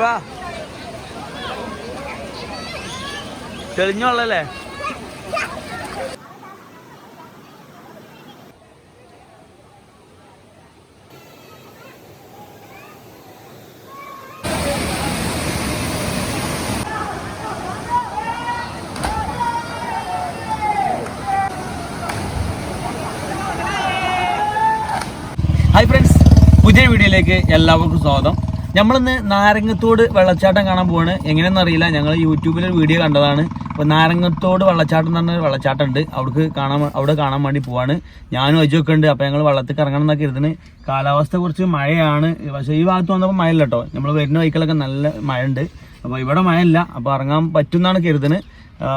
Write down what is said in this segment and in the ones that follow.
വാ. തെളിഞ്ഞ വെള്ളല്ലേ ഹായ് ഫ്രണ്ട്സ് പുതിയ വീഡിയോയിലേക്ക് എല്ലാവർക്കും സ്വാഗതം. നമ്മളിന്ന് നാരങ്ങത്തോട് വെള്ളച്ചാട്ടം കാണാൻ പോവാണ്. എങ്ങനെയെന്ന് അറിയില്ല. ഞങ്ങൾ യൂട്യൂബിൽ ഒരു വീഡിയോ കണ്ടതാണ്. അപ്പോൾ നാരങ്ങത്തോട് വെള്ളച്ചാട്ടം എന്ന് പറഞ്ഞ ഒരു വെള്ളച്ചാട്ടം ഉണ്ട്. അവിടേക്ക് കാണാൻ അവിടെ കാണാൻ വേണ്ടി പോവാണ്. ഞാനും അജുമൊക്കെ ഉണ്ട്. അപ്പോൾ ഞങ്ങൾ വെള്ളത്തിൽ ഇറങ്ങണം എന്നൊക്കെ ഇരുന്ന് കാലാവസ്ഥ കുറച്ച് മഴയാണ്. പക്ഷേ ഈ ഭാഗത്ത് വന്നപ്പോൾ മഴയില്ല കേട്ടോ നമ്മൾ വരുന്ന വൈക്കിലൊക്കെ നല്ല മഴ ഉണ്ട് അപ്പോൾ ഇവിടെ മഴയില്ല. അപ്പോൾ ഇറങ്ങാൻ പറ്റുമെന്നാണ് കരുതുന്നത്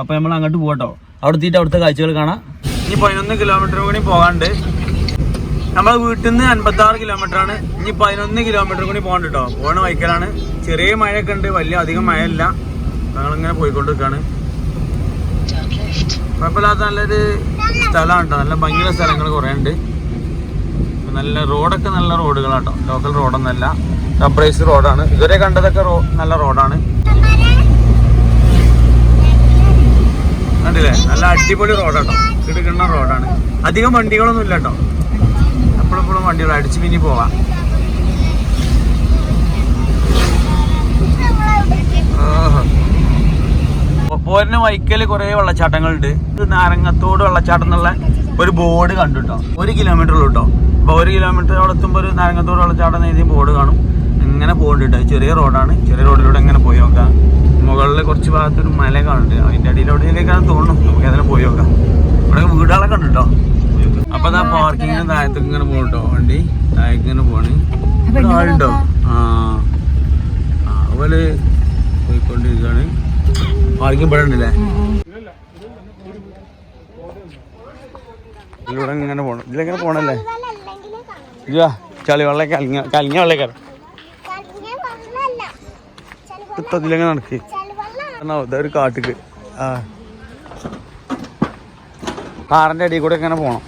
അപ്പോൾ നമ്മൾ അങ്ങോട്ട് പോകട്ടോ അവിടെ എത്തിയിട്ട് അവിടുത്തെ കാഴ്ചകൾ കാണാം. ഇനി പതിനൊന്ന് കിലോമീറ്റർ കൂടി പോകാണ്ട് നമ്മളെ വീട്ടിൽ നിന്ന് അൻപത്തി ആറ് കിലോമീറ്റർ ആണ്. ഇനി പതിനൊന്ന് കിലോമീറ്റർ കൂടി പോകണ്ട കേട്ടോ പോണ വൈക്കലാണ്. ചെറിയ മഴയൊക്കെ ഉണ്ട്. വലിയ അധികം മഴയില്ല. ഞങ്ങളിങ്ങനെ പോയിക്കൊണ്ടിരിക്കുകയാണ് കുഴപ്പമില്ലാത്ത നല്ലൊരു സ്ഥലമാണ് കേട്ടോ നല്ല ഭംഗിയുള്ള സ്ഥലങ്ങൾ കുറേ ഉണ്ട്. നല്ല റോഡൊക്കെ നല്ല റോഡുകളാണ് കേട്ടോ ലോക്കൽ റോഡൊന്നല്ല. റബ്രൈസ് റോഡാണ്. ഇതുവരെ കണ്ടതൊക്കെ റോ നല്ല റോഡാണ്. കണ്ടില്ലേ? നല്ല അടിപൊളി റോഡാട്ടോ. കിടക്കുന്ന റോഡാണ്. അധികം വണ്ടികളൊന്നും ഇല്ല കേട്ടോ എപ്പോഴും വണ്ടികൾ അടിച്ച് പിന്നി പോവാം. പോരിന് വൈക്കൽ കുറെ വെള്ളച്ചാട്ടങ്ങളുണ്ട്. നാരങ്ങത്തോട് വെള്ളച്ചാട്ടം എന്നുള്ള ഒരു ബോർഡ് കണ്ടു കേട്ടോ ഒരു കിലോമീറ്റർ ഉള്ളൂ കേട്ടോ അപ്പൊ ഒരു കിലോമീറ്റർ അവിടെ എത്തുമ്പോൾ ഒരു നാരങ്ങത്തോട് വെള്ളച്ചാട്ടം എഴുതിയ ബോർഡ് കാണും. ഇങ്ങനെ പോകുന്നുണ്ട് ചെറിയ റോഡാണ്. ചെറിയ റോഡിലൂടെ ഇങ്ങനെ പോയി നോക്കാം. മുകളിൽ കുറച്ച് ഭാഗത്തൊരു മല കാണുന്നുണ്ട്. അതിന്റെ അടിയിലൂടെയൊക്കെയാണ് തോന്നുന്നു. നമുക്ക് അതിനെ പോയി നോക്കാം. ഇവിടെ വീടുകളൊക്കെ ഉണ്ട് കേട്ടോ അപ്പൊ അതാ പാർക്കിങ്ങിന് താഴത്തേക്ക് ഇങ്ങനെ പോകട്ടോ വണ്ടി. താഴേക്ക് ഇങ്ങനെ പോണ് ആളുണ്ടോ? ആ. അതുപോലെ പോയിക്കൊണ്ടിരിക്കുകയാണ് പാർക്കിംഗ് ഇവിടെ ഉണ്ടല്ലേ? ഇതിലൂടെ ഇങ്ങനെ പോണം. ഇതിലെങ്ങനെ പോണല്ലേ? ഇല്ല ചളി വെള്ളം കലിങ്ങ കലിങ്ങ വെള്ളക്കാരൻ ഇതിലെങ്ങനെ നടക്ക്. ഇതൊരു കാട്ടുക്ക്. ആ. കാറിന്റെ അടിയിൽ കൂടെ ഇങ്ങനെ പോണം.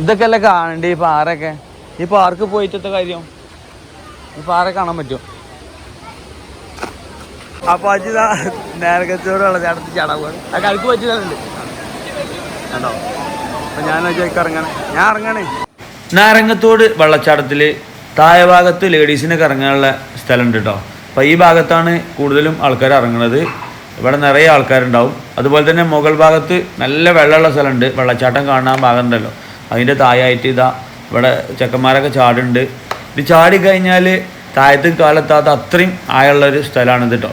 ഇതൊക്കെ അല്ലേ കാണണ്ടേ ഈ പാറയൊക്കെ? ഈ പാർക്ക് പോയിട്ടത്തെ കാര്യം? ഈ പാറ കാണാൻ പറ്റും അപ്പൊ അജിതാ നേരകത്തോട് വെള്ളച്ചാട്ടത്തിൽ ചാടാൻ പോവാണ്. ആ കണ്ടോ? ഞാൻ ഞാൻ നാരങ്ങത്തോട് വെള്ളച്ചാട്ടത്തിൽ താഴെ ഭാഗത്ത് ലേഡീസിനൊക്കെ ഇറങ്ങാനുള്ള സ്ഥലമുണ്ട് കേട്ടോ അപ്പൊ ഈ ഭാഗത്താണ് കൂടുതലും ആൾക്കാർ ഇറങ്ങുന്നത് ഇവിടെ നിറയെ ആൾക്കാരുണ്ടാവും. അതുപോലെ തന്നെ മുകൾ ഭാഗത്ത് നല്ല വെള്ളമുള്ള സ്ഥലമുണ്ട്. വെള്ളച്ചാട്ടം കാണാൻ ഭാഗം ഉണ്ടല്ലോ. അതിന്റെ തായായിട്ട് ഇതാ ഇവിടെ ചെക്കന്മാരൊക്കെ ചാടുണ്ട് ഇത് ചാടി കഴിഞ്ഞാൽ താഴത്ത് കാലെത്താത്ത അത്രയും ആയുള്ളൊരു സ്ഥലമാണിത് കേട്ടോ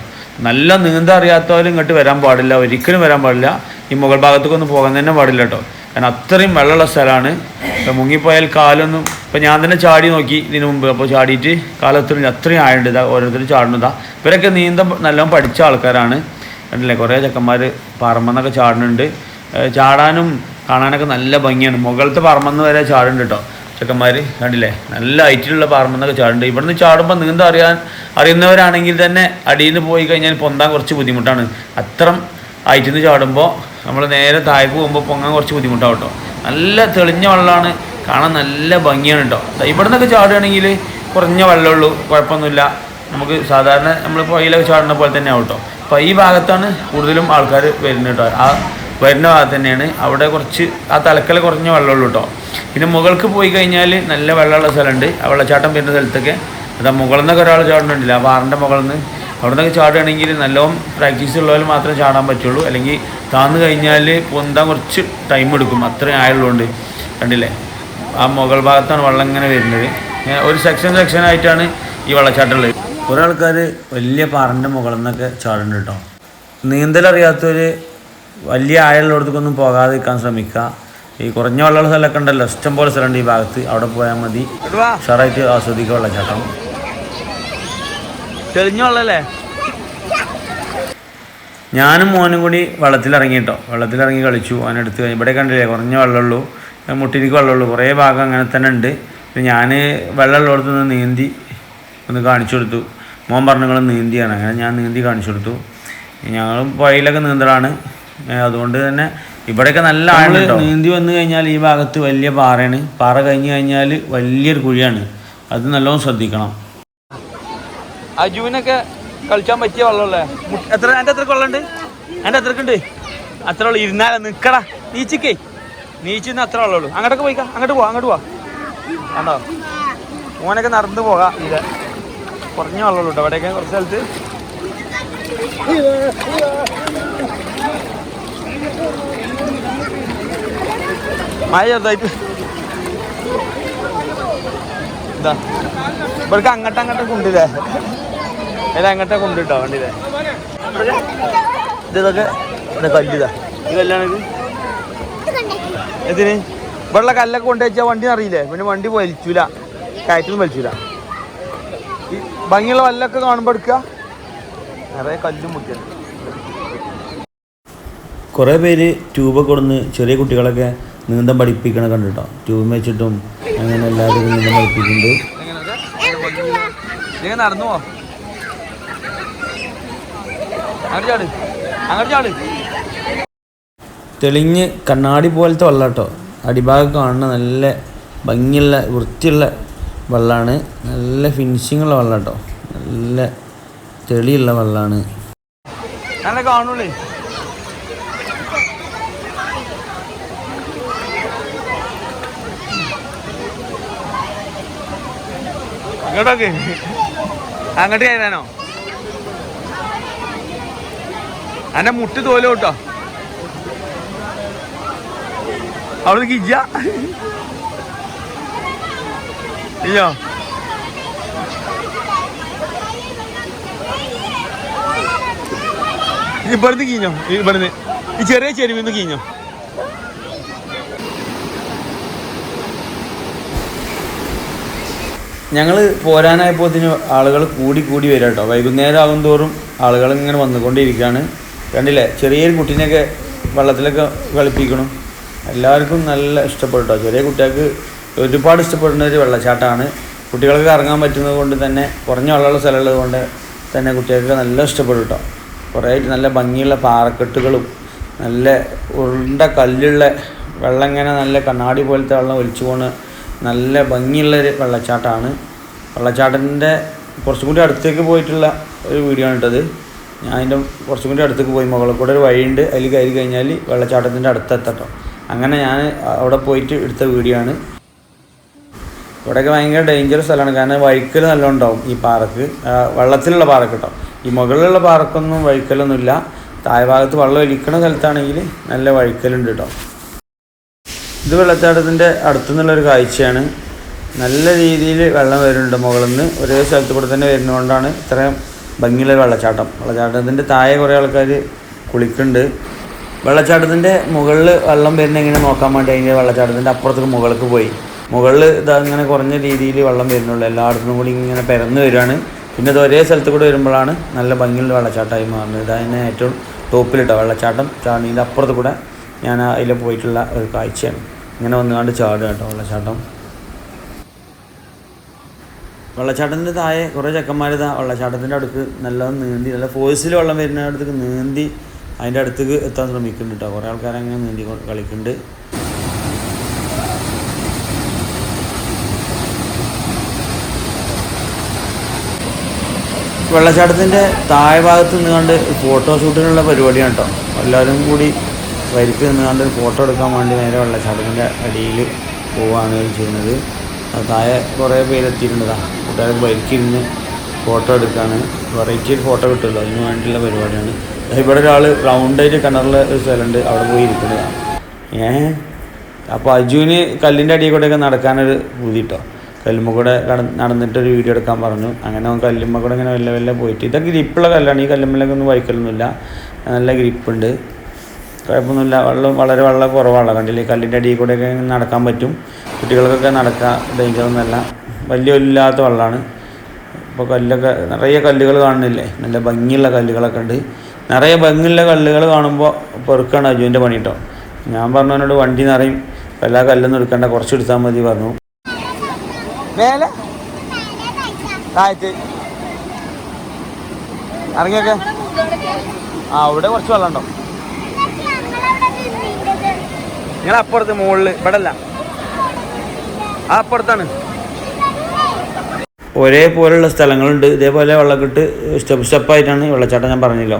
നല്ല നീന്ത അറിയാത്തവരും ഇങ്ങോട്ട് വരാൻ പാടില്ല. ഒരിക്കലും വരാൻ പാടില്ല. ഈ മുകൾ ഭാഗത്തേക്കൊന്നും പോകാൻ തന്നെ പാടില്ല കേട്ടോ കാരണം അത്രയും വെള്ളമുള്ള സ്ഥലമാണ്. ഇപ്പം മുങ്ങിപ്പോയാൽ കാലൊന്നും ഇപ്പം ഞാൻ തന്നെ ചാടി നോക്കി ഇതിനു മുമ്പ്. അപ്പോൾ ചാടിയിട്ട് കാലത്തിന് അത്രയും ആയുണ്ട് ഇതാ ഓരോരുത്തരും ചാടുന്നതാ ഇവരൊക്കെ നീന്തം നല്ലോണം പഠിച്ച ആൾക്കാരാണ്. കണ്ടില്ലേ? കുറേ ചെക്കന്മാർ പറമ്പെന്നൊക്കെ ചാടുന്നുണ്ട്. ചാടാനും കാണാനൊക്കെ നല്ല ഭംഗിയാണ്. മുകളിലത്തെ പറമ്പെന്ന് വരെ ചാടുണ്ട് കേട്ടോ ചെക്കന്മാർ കണ്ടില്ലേ? നല്ല ഹൈറ്റിലുള്ള പറമ്പെന്നൊക്കെ ചാടുണ്ട് ഇവിടുന്ന് ചാടുമ്പോൾ നീന്താൻ അറിയാൻ അറിയുന്നവരാണെങ്കിൽ തന്നെ അടിയിൽ നിന്ന് പോയി കഴിഞ്ഞാൽ പൊന്താൻ കുറച്ച് ബുദ്ധിമുട്ടാണ്. അത്രം ഹൈറ്റിൽ നിന്ന് ചാടുമ്പോൾ നമ്മൾ നേരെ താഴേക്ക് പോകുമ്പോൾ പൊങ്ങാൻ കുറച്ച് ബുദ്ധിമുട്ടാണ് കേട്ടോ നല്ല തെളിഞ്ഞ വെള്ളമാണ് കാണാൻ നല്ല ഭംഗിയാണ് കേട്ടോ ഇവിടെ നിന്നൊക്കെ ചാടുകയാണെങ്കിൽ കുറഞ്ഞ വെള്ളമുള്ളൂ കുഴപ്പമൊന്നുമില്ല. നമുക്ക് സാധാരണ നമ്മൾ പുഴയിലൊക്കെ ചാടുന്ന പോലെ തന്നെ ആവും കേട്ടോ അപ്പോൾ ഈ ഭാഗത്താണ് കൂടുതലും ആൾക്കാർ വരുന്നത് കേട്ടോ ആ വരുന്ന ഭാഗത്ത് തന്നെയാണ്. അവിടെ കുറച്ച് ആ തലക്കൽ കുറഞ്ഞ വെള്ളമുള്ളൂ കേട്ടോ പിന്നെ മുകൾക്ക് പോയി കഴിഞ്ഞാൽ നല്ല വെള്ളമുള്ള സ്ഥലമുണ്ട്. ആ വെള്ളച്ചാട്ടം വരുന്ന സ്ഥലത്തൊക്കെ. അതാ മുകളിൽ നിന്നൊക്കെ ഒരാൾ ചാടുന്നുണ്ടല്ലോ ആ പാറിന്റെ മുകളിൽ നിന്ന്. അവിടെ നിന്നൊക്കെ ചാടുകയാണെങ്കിൽ നല്ലോണം പ്രാക്ടീസ് ഉള്ളവർ മാത്രമേ ചാടാൻ പറ്റുള്ളൂ. അല്ലെങ്കിൽ താന്ന് കഴിഞ്ഞാൽ പൊന്താൻ കുറച്ച് ടൈം എടുക്കും. അത്രയും ആയുള്ളതുകൊണ്ട്. കണ്ടില്ലേ? ആ മുകൾ ഭാഗത്താണ് വെള്ളം ഇങ്ങനെ വരുന്നത്. ഒരു സെക്ഷൻ സെക്ഷൻ ആയിട്ടാണ് ഈ വെള്ളച്ചാട്ടം ഉള്ളത്. കുറേ ആൾക്കാർ വലിയ പാറിന്റെ മുകളിൽ നിന്നൊക്കെ ചാടുന്നുണ്ട് കേട്ടോ നീന്തലറിയാത്തവർ വലിയ ആഴമുള്ളിടത്തേക്കൊന്നും പോകാതെ നിൽക്കാൻ ശ്രമിക്കുക. ഈ കുറഞ്ഞ വെള്ളമുള്ള സ്ഥലമൊക്കെ ഉണ്ടല്ലോ ഇഷ്ടം പോലെ സ്ഥലമുണ്ട് ഈ ഭാഗത്ത്. അവിടെ പോയാൽ മതി. ഉഷാറായിട്ട് ആസ്വദിക്കുക വെള്ളച്ചാട്ടം. തെളിഞ്ഞ വെള്ളല്ലേ? ഞാനും മോനും കൂടി വെള്ളത്തിലിറങ്ങി കേട്ടോ. വെള്ളത്തിലിറങ്ങി കളിച്ചു. അവനെടുത്ത് ഇവിടെ കണ്ടില്ലേ കുറഞ്ഞ വെള്ളമുള്ളൂ. മുട്ടിരിക്ക് വെള്ളമുള്ളൂ. കുറേ ഭാഗം അങ്ങനെ തന്നെ ഉണ്ട്. പിന്നെ ഞാൻ വെള്ളമുള്ളിടത്ത് നിന്ന് നീന്തി ഒന്ന് കാണിച്ചു കൊടുത്തു. മോൻ പറഞ്ഞു നിങ്ങൾ നീന്തിയാണ്. അങ്ങനെ ഞാൻ നീന്തി കാണിച്ചു കൊടുത്തു. ഞങ്ങളും പുഴയിലൊക്കെ നീന്തലാണ്. അതുകൊണ്ട് തന്നെ ഇവിടെയൊക്കെ നല്ല ആൾ നീന്തി വന്നു കഴിഞ്ഞാൽ ഈ ഭാഗത്ത് വലിയ പാറയാണ്. പാറ കഴിഞ്ഞു കഴിഞ്ഞാൽ വലിയൊരു കുഴിയാണ്. അത് നല്ലോണം ശ്രദ്ധിക്കണം. അജുവിനൊക്കെ കളിച്ചാൻ പറ്റിയ വെള്ളമല്ലേ? എത്ര എന്റെ എത്ര കൊള്ളുണ്ട് എന്റെ എത്രക്കുണ്ട്? അത്ര ഉള്ളു. ഇരുന്നാല നിക്കടാ. നീച്ചിക്കേ. നീച്ചിന്ന് അത്ര വെള്ളമുള്ളൂ. അങ്ങോട്ടൊക്കെ പോയിക്കാ. അങ്ങോട്ട് പോവാ അങ്ങോട്ട് പോവാ. കണ്ടോ? മോനൊക്കെ നടന്നു പോകാം. ഇത് കുറഞ്ഞ വെള്ളമുള്ളൂ കേട്ടോ അവിടെയൊക്കെ കുറച്ച് സ്ഥലത്ത്. മഴ ചെറുതായിട്ട് ഇവർക്ക് അങ്ങോട്ട് അങ്ങോട്ട് കൊണ്ടില്ലേ ഇത് അങ്ങോട്ടേ കൊണ്ടിട്ടോ വണ്ടിയിലെ ഇതൊക്കെ ഇത് കല്ലിതാ ഇത് കല്ലാണ് ഇത് ഇതിന് ഇവിടെയുള്ള കല്ലൊക്കെ കൊണ്ടുവച്ചാൽ വണ്ടി അറിയില്ലേ പിന്നെ വണ്ടി വലിച്ചൂല കയറ്റൊന്നും വലിച്ചൂല ഭംഗിയുള്ള വല്ലൊക്കെ കാണുമ്പോൾ എടുക്കുക നിറയെ കല്ലും മുട്ടിയാണ് കുറേ പേര് ട്യൂബൊക്കെ കൊടുന്ന് ചെറിയ കുട്ടികളൊക്കെ നീന്തം പഠിപ്പിക്കണ കണ്ടിട്ടോ. ട്യൂബ് വെച്ചിട്ടും അങ്ങനെ എല്ലാവരും നീന്തം പഠിപ്പിക്കുന്നുണ്ട്. നടന്നു? പോ തെളിഞ്ഞ് കണ്ണാടി പോലത്തെ വെള്ളം കേട്ടോ അടിഭാഗം കാണുന്ന നല്ല ഭംഗിയുള്ള വൃത്തിയുള്ള വെള്ളമാണ് നല്ല ഫിനിഷിംഗ് ഉള്ള വെള്ളം കേട്ടോ നല്ല തെളിയുള്ള വെള്ളമാണ് നല്ല കാണുള്ളേ. അങ്ങോട്ടൊക്കെ അങ്ങോട്ട് കയറാനോ? അന്റെ മുട്ട് തോലോ കേട്ടോ അവിടെ കിജ ഇവിടുന്ന് കീഞ്ഞോ? ഇവിടുന്ന്. ഈ ചെറിയ ചെരുവിന്ന് കീഞ്ഞോ? ഞങ്ങൾ പോരാനായപ്പോത്തിന് ആളുകൾ കൂടി കൂടി വരാം കേട്ടോ. വൈകുന്നേരം ആകും തോറും ആളുകൾ ഇങ്ങനെ വന്നുകൊണ്ടിരിക്കുകയാണ്. കണ്ടില്ലേ? ചെറിയൊരു കുട്ടീനെയൊക്കെ വെള്ളത്തിലൊക്കെ കളിപ്പിക്കണം. എല്ലാവർക്കും നല്ല ഇഷ്ടപ്പെട്ടു ചെറിയ കുട്ടികൾക്ക് ഒരുപാട് ഇഷ്ടപ്പെടുന്ന ഒരു വെള്ളച്ചാട്ടമാണ്. കുട്ടികൾക്ക് ഇറങ്ങാൻ പറ്റുന്നത് കൊണ്ട് തന്നെ കുറഞ്ഞ വെള്ളമുള്ള സ്ഥലമുള്ളത് കൊണ്ട് തന്നെ കുട്ടികൾക്ക് നല്ല ഇഷ്ടപ്പെടും കേട്ടോ. കുറേ നല്ല ഭംഗിയുള്ള പാറക്കെട്ടുകളും നല്ല ഉരുണ്ട കല്ലുള്ള വെള്ളം ഇങ്ങനെ നല്ല കണ്ണാടി പോലത്തെ വെള്ളം ഒലിച്ചു പോണ് നല്ല ഭംഗിയുള്ളൊരു വെള്ളച്ചാട്ടമാണ്. വെള്ളച്ചാട്ടത്തിന്റെ കുറച്ചും കൂടി അടുത്തേക്ക് പോയിട്ടുള്ള ഒരു വീഡിയോ ആണ് ഇട്ടത്. ഞാൻ അതിന്റെ കുറച്ചും കൂടി അടുത്തേക്ക് പോയി. മുകളിൽ കൂടെ ഒരു വഴിയുണ്ട്. അതിൽ കയറി കഴിഞ്ഞാൽ വെള്ളച്ചാട്ടത്തിന്റെ അടുത്തെത്തട്ടോ അങ്ങനെ ഞാൻ അവിടെ പോയിട്ട് എടുത്ത വീഡിയോ ആണ്. ഇവിടെയൊക്കെ ഭയങ്കര ഡേഞ്ചറസ് സ്ഥലമാണ്. കാരണം വഴിക്കൽ നല്ല ഉണ്ടാവും ഈ പാറക്ക്. വെള്ളത്തിലുള്ള പാറക്ക് കേട്ടോ. ഈ മുകളിലുള്ള പാറക്കൊന്നും വഴിക്കലൊന്നുമില്ല. താഴെ ഭാഗത്ത് വെള്ളം ഒലിക്കണ സ്ഥലത്താണെങ്കിൽ നല്ല വഴിക്കലുണ്ട് കേട്ടോ. ഇത് വെള്ളച്ചാട്ടത്തിന്റെ അടുത്തുനിന്നുള്ളൊരു കാഴ്ചയാണ്. നല്ല രീതിയിൽ വെള്ളം വരുന്നുണ്ട് മുകളിൽ നിന്ന് ഒരേ സ്ഥലത്ത് കൂടെ തന്നെ വരുന്നതുകൊണ്ടാണ് ഇത്രയും ഭംഗിയുള്ള വെള്ളച്ചാട്ടം. വെള്ളച്ചാട്ടത്തിന്റെ താഴെ കുറേ ആൾക്കാർ കുളിക്കുന്നുണ്ട്. വെള്ളച്ചാട്ടത്തിന്റെ മുകളിൽ വെള്ളം വരുന്ന എങ്ങനെ നോക്കാൻ വേണ്ടി അതിന്റെ വെള്ളച്ചാട്ടത്തിന്റെ അപ്പുറത്തേക്ക് മുകളിലേക്ക് പോയി. മുകളിൽ ഇതാ ഇങ്ങനെ കുറഞ്ഞ രീതിയിൽ വെള്ളം വരുന്നുള്ളൂ. എല്ലായിടത്തും കൂടി ഇങ്ങനെ പരന്ന് വരികയാണ്. പിന്നെ ഇത് ഒരേ സ്ഥലത്ത് കൂടെ വരുമ്പോഴാണ് നല്ല ഭംഗിയുള്ള വെള്ളച്ചാട്ടമായി മാറുന്നത്. ഇതാണ് ഏറ്റവും ടോപ്പിലിട്ട വെള്ളച്ചാട്ടം. ചാണീന്റെ അപ്പുറത്ത് കൂടെ ഞാൻ അതിൽ പോയിട്ടുള്ള ഒരു കാഴ്ചയാണ്. ഇങ്ങനെ വന്നുകൊണ്ട് ചാടുക കേട്ടോ വെള്ളച്ചാട്ടം. വെള്ളച്ചാട്ടത്തിന്റെ താഴെ കുറേ ചെക്കന്മാർ ഇതാ വെള്ളച്ചാട്ടത്തിന്റെ അടുക്ക് നല്ല നീന്തി നല്ല ഫോഴ്സിൽ വെള്ളം വരുന്ന അടുത്തേക്ക് നീന്തി അതിന്റെ അടുത്തേക്ക് എത്താൻ ശ്രമിക്കുന്നുണ്ട് കേട്ടോ. കുറേ ആൾക്കാർ അങ്ങനെ നീന്തി കളിക്കുന്നുണ്ട്. വെള്ളച്ചാട്ടത്തിന്റെ താഴെ ഭാഗത്ത് നിന്നുകൊണ്ട് ഫോട്ടോഷൂട്ടിനുള്ള പരിപാടിയാണ് കേട്ടോ. എല്ലാവരും കൂടി വരിക്ക് നിന്നുകൊണ്ട് ഫോട്ടോ എടുക്കാൻ വേണ്ടി നേരെ വെള്ളച്ചാട്ടത്തിന്റെ അടിയിൽ പോവുകയാണ് ചെയ്യുന്നത്. താഴെ കുറേ പേര് കൂട്ടുകാർ വരിക്കിരുന്ന് ഫോട്ടോ എടുക്കാണ്. വെറൈറ്റി ഫോട്ടോ കിട്ടുമല്ലോ. അതിന് വേണ്ടിയുള്ള പരിപാടിയാണ്. ഇവിടെ ഒരാൾ റൗണ്ടായിട്ട് കിണറിൽ ഒരു സ്ഥലമുണ്ട്. അവിടെ പോയി ഇരിക്കുന്നതാണ് ഏ? അപ്പോൾ അജുവിന് കല്ലിന്റെ അടിയിൽ കൂടെയൊക്കെ നടക്കാനൊരു ബുദ്ധി കേട്ടോ കല്ലുമ്മ കൂടെ കട നടന്നിട്ട് ഒരു വീഡിയോ എടുക്കാൻ പറഞ്ഞു. അങ്ങനെ അവൻ കല്ലുമ്മ കൂടെ ഇങ്ങനെ വല്ല വല്ല പോയിട്ട്. ഇതൊക്കെ ഗ്രിപ്പുള്ള കല്ലാണ്. ഈ കല്ലുമ്മലൊക്കെ ഒന്നും വൈക്കലൊന്നുമില്ല നല്ല ഗ്രിപ്പുണ്ട് കുഴപ്പമൊന്നുമില്ല. വെള്ളം വളരെ വളരെ കുറവാണ്. കണ്ടില്ലേ കല്ലിന്റെ അടിയിൽ കൂടെയൊക്കെ നടക്കാൻ പറ്റും. കുട്ടികൾക്കൊക്കെ നടക്കാൻ ഡേഞ്ചറൊന്നുമല്ല വലിയ ഇല്ലാത്ത വെള്ളമാണ് ഇപ്പോൾ കല്ലൊക്കെ നിറയെ കല്ലുകൾ കാണുന്നില്ലേ? നല്ല ഭംഗിയുള്ള കല്ലുകളൊക്കെ ഉണ്ട്. നിറയെ ഭംഗിയുള്ള കല്ലുകൾ കാണുമ്പോൾ പെറുക്കാണ് അജുവിന്റെ പണി കേട്ടോ ഞാൻ പറഞ്ഞവനോട് വണ്ടി നിറയും. എല്ലാ കല്ലൊന്നും എടുക്കണ്ട. കുറച്ച് എടുത്താൽ മതി പറഞ്ഞു. മേലെ? ഇറങ്ങിയൊക്കെ. ആ അവിടെ കുറച്ച് വെള്ളം ഉണ്ടോ നിങ്ങൾ അപ്പുറത്ത് മുകളിൽ ഇവിടെ അല്ല ആ അപ്പുറത്താണ് ഒരേപോലുള്ള സ്ഥലങ്ങളുണ്ട്. ഇതേപോലെ വെള്ളക്കെട്ട് സ്റ്റെപ്പ് സ്റ്റെപ്പായിട്ടാണ് വെള്ളച്ചാട്ടം ഞാൻ പറഞ്ഞല്ലോ.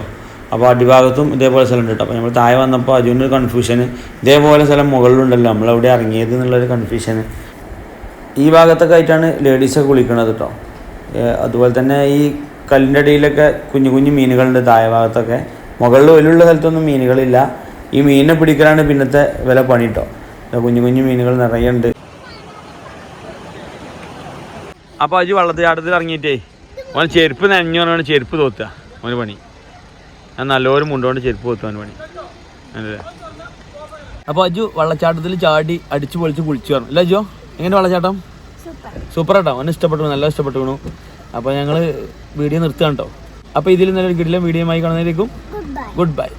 അപ്പോൾ അടിഭാഗത്തും ഇതേപോലെ സ്ഥലം ഉണ്ട് അപ്പോൾ നമ്മൾ താഴെ വന്നപ്പോൾ അതിനൊരു കൺഫ്യൂഷൻ ഇതേപോലെ സ്ഥലം മുകളിലുണ്ടല്ലോ. നമ്മളെവിടെ ഇറങ്ങിയത് എന്നുള്ളൊരു കൺഫ്യൂഷൻ ഈ ഭാഗത്തൊക്കെ ആയിട്ടാണ് ലേഡീസൊക്കെ കുളിക്കണത് കേട്ടോ. അതുപോലെ തന്നെ ഈ കല്ലിന്റെ അടിയിലൊക്കെ കുഞ്ഞു കുഞ്ഞു മീനുകളുണ്ട് താഴെ ഭാഗത്തൊക്കെ. മുകളിൽ ഒലുള്ള സ്ഥലത്തൊന്നും മീനുകളില്ല. ഈ മീനിനെ പിടിക്കലാണ് പിന്നത്തെ വില പണി കേട്ടോ കുഞ്ഞു കുഞ്ഞു മീനുകൾ നിറയെ ഉണ്ട്. അപ്പോൾ അജ് വെള്ളത്തിലാട്ടത്തിൽ ഇറങ്ങിയിട്ടേ. ഓൻ ചെരുപ്പ് നനഞ്ഞു പറഞ്ഞാണ് ചെരുപ്പ് തോത്തുക ഓന് പണി. ഞാൻ നല്ലൊരു മുണ്ടോണ്ട് ചെരുപ്പ് തോത്തു ഓന് പണി. അല്ലേ? അപ്പോൾ അജു വെള്ളച്ചാട്ടത്തിൽ ചാടി അടിച്ചു പൊളിച്ച് കുളിച്ചു പറഞ്ഞു. അല്ലേ അജോ? എങ്ങനെ വെള്ളച്ചാട്ടം? സൂപ്പർ കേട്ടോ അവന് ഇഷ്ടപ്പെട്ടു നല്ല ഇഷ്ടപ്പെട്ടു അപ്പോൾ ഞങ്ങൾ വീഡിയോ നിർത്തുകയാണ് കേട്ടോ അപ്പോൾ ഇതിൽ നല്ലൊരു കിടിലം വീഡിയോ ആയി കാണുന്നതിലേക്കും ഗുഡ് ബൈ